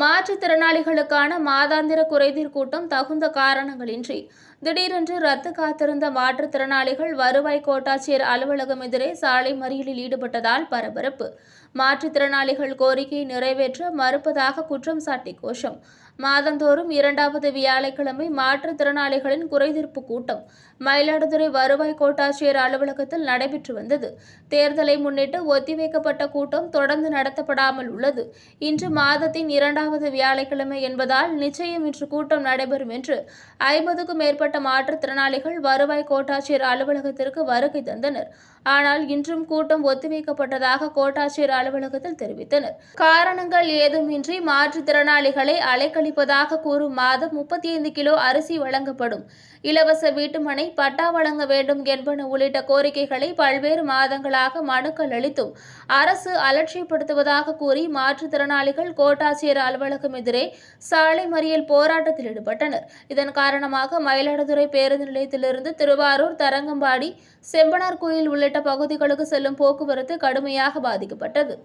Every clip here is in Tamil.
மாற்றுத்திறனாளிகளுக்கான மாதாந்திர குறைதீர் கூட்டம் தகுந்த காரணங்களின்றி. திடீரென்று ரத்து காத்திருந்த மாற்றுத்திறனாளிகள் வருவாய் கோட்டாட்சியர் அலுவலகம் எதிரே சாலை மறியலில் ஈடுபட்டதால் பரபரப்பு. மாற்றுத்திறனாளிகள் கோரிக்கையை நிறைவேற்ற மறுப்பதாக குற்றம் சாட்டி கோஷம். மாதந்தோறும் இரண்டாவது வியாழக்கிழமை மாற்றுத்திறனாளிகளின் குறைதீர்ப்பு கூட்டம் மயிலாடுதுறை வருவாய் கோட்டாட்சியர் அலுவலகத்தில் நடைபெற்று வந்தது. தேர்தலை முன்னிட்டு ஒத்திவைக்கப்பட்ட கூட்டம் தொடர்ந்து நடத்தப்படாமல் உள்ளது. இன்று மாதத்தின் இரண்டாவது வியாழக்கிழமை என்பதால் நிச்சயம் இன்று கூட்டம் நடைபெறும் என்று ஐம்பதுக்கும் மேற்பட்ட மாற்றுத்திறனாளிகள் வருவாய் கோட்டாட்சியர் அலுவலகத்திற்கு வருகை தந்தனர். ஆனால் இன்றும் கூட்டம் ஒத்திவைக்கப்பட்டதாக கோட்டாட்சியர் அலுவலகத்தில் தெரிவித்தனர். காரணங்கள் ஏதுமின்றி மாற்றுத்திறனாளிகளை அலைக்கழிப்பதாக கூறும் மாதம் முப்பத்தி ஐந்து கிலோ அரிசி வழங்கப்படும். இலவச வீட்டுமனை பட்டா வழங்க வேண்டும் என்பன உள்ளிட்ட கோரிக்கைகளை பல்வேறு மாதங்களாக மனுக்கள் அளித்தும் அரசு அலட்சியப்படுத்துவதாக கூறி மாற்றுத்திறனாளிகள் கோட்டாட்சியர் அலுவலகம் எதிரே சாலை மறியல் போராட்டத்தில் ஈடுபட்டனர் இதன் காரணமாக மயிலாடுதுறை பேருந்து நிலையத்திலிருந்து திருவாரூர் தரங்கம்பாடி செம்பனார்கோயில் உள்ளிட்ட பகுதிகளுக்கு செல்லும் போக்குவரத்து கடுமையாக பாதிக்கப்பட்டது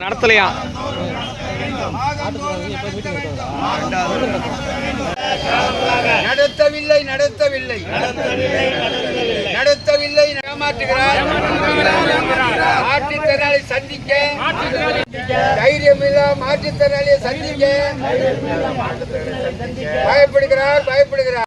நடத்தலையா நடத்தவில்லை நடத்தவில்லை நடத்தவில்லை ஏமாற்றுகிறார் மாற்றுத்திறனாளி சந்திக்க. தைரியம் இல்ல மாற்றுத்திறனாளியை சந்திக்க. பயப்படுகிறார் பயப்படுகிறார்.